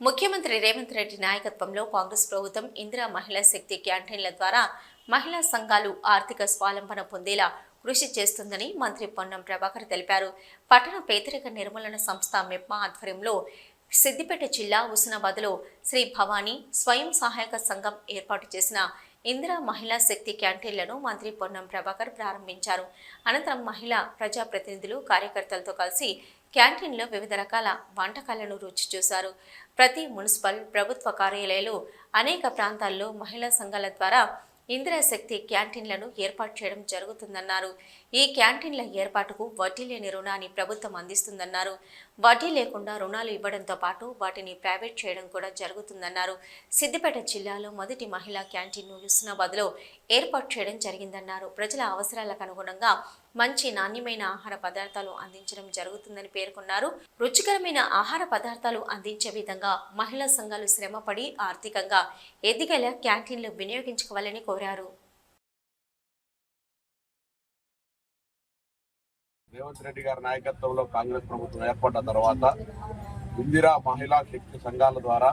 ముఖ్యమంత్రి రేవంత్ రెడ్డి నాయకత్వంలో కాంగ్రెస్ ప్రభుత్వం ఇందిరా మహిళా శక్తి క్యాంటీన్ల ద్వారా మహిళా సంఘాలు ఆర్థిక స్వాలంబన పొందేలా కృషి చేస్తుందని మంత్రి పొన్నం ప్రభాకర్ తెలిపారు. పట్టణ పేదరిక నిర్మూలన సంస్థ మెప్మా ఆధ్వర్యంలో సిద్దిపేట జిల్లా హుస్నాబాద్లో శ్రీ భవానీ స్వయం సహాయక సంఘం ఏర్పాటు చేసిన ఇందిరా మహిళా శక్తి క్యాంటీన్లను మంత్రి పొన్నం ప్రభాకర్ ప్రారంభించారు. అనంతరం మహిళా ప్రజాప్రతినిధులు కార్యకర్తలతో కలిసి క్యాంటీన్లో వివిధ రకాల వంటకాలను రుచి చూశారు. ప్రతి మున్సిపల్ ప్రభుత్వ కార్యాలయాలు అనేక ప్రాంతాల్లో మహిళా సంఘాల ద్వారా ఇందిరాశక్తి క్యాంటీన్లను ఏర్పాటు చేయడం జరుగుతుందన్నారు. ఈ క్యాంటీన్ల ఏర్పాటుకు వడ్డీ లేని రుణాన్ని ప్రభుత్వం అందిస్తుందన్నారు. వడ్డీ లేకుండా రుణాలు ఇవ్వడంతో పాటు వాటిని ప్రైవేట్ చేయడం కూడా జరుగుతుందన్నారు. సిద్దిపేట జిల్లాలో మొదటి మహిళా క్యాంటీన్ను హుస్నాబాద్లో ఏర్పాటు చేయడం జరిగిందన్నారు. ప్రజల అవసరాలకు అనుగుణంగా మంచి నాణ్యమైన ఆహార పదార్థాలు అందించడం జరుగుతుందని పేర్కొన్నారు. రుచికరమైన ఆహార పదార్థాలు అందించే విధంగా మహిళా సంఘాలు శ్రమపడి ఆర్థికంగా ఎదిగేలా క్యాంటీన్లు వినియోగించుకోవాలని కోరారు. రేవంత్ రెడ్డి గారి నాయకత్వంలో కాంగ్రెస్ ప్రభుత్వం ఏర్పడ్డ తర్వాత ఇందిరా మహిళా శక్తి సంఘాల ద్వారా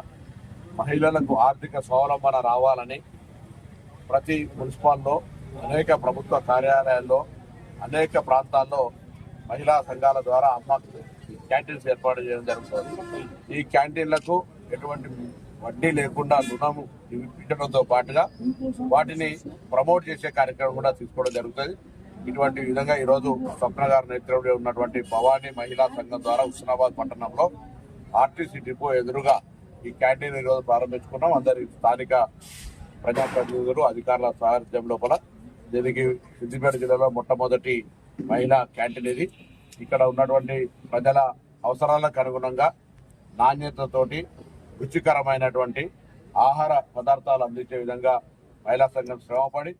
మహిళలకు ఆర్థిక స్వావలంబన రావాలని ప్రతి మున్సిపాల్లో అనేక ప్రభుత్వ కార్యాలయాల్లో అనేక ప్రాంతాల్లో మహిళా సంఘాల ద్వారా అమ్మ క్యాంటీన్స్ ఏర్పాటు చేయడం జరుగుతుంది. ఈ క్యాంటీన్లకు ఎటువంటి వడ్డీ లేకుండా రుణము ఇవ్వడంతో పాటుగా వాటిని ప్రమోట్ చేసే కార్యక్రమం కూడా తీసుకోవడం జరుగుతుంది. ఇటువంటి విధంగా ఈరోజు స్వప్న గారి నేతృత్వంలో ఉన్నటువంటి భవానీ మహిళా సంఘం ద్వారా హుస్నాబాద్ పట్టణంలో ఆర్టీసీ డిపో ఎదురుగా ఈ క్యాంటీన్ ఈరోజు ప్రారంభించుకున్నాం. అందరి స్థానిక ప్రజాప్రతినిధులు అధికారుల సారథ్యం లోపల దీనికి సిద్దిపేట జిల్లాలో మొట్టమొదటి మహిళా క్యాంటీన్ ఇది. ఇక్కడ ఉన్నటువంటి ప్రజల అవసరాలకు అనుగుణంగా నాణ్యతతోటి రుచికరమైనటువంటి ఆహార పదార్థాలు అందించే విధంగా మహిళా సంఘం శ్రమపడి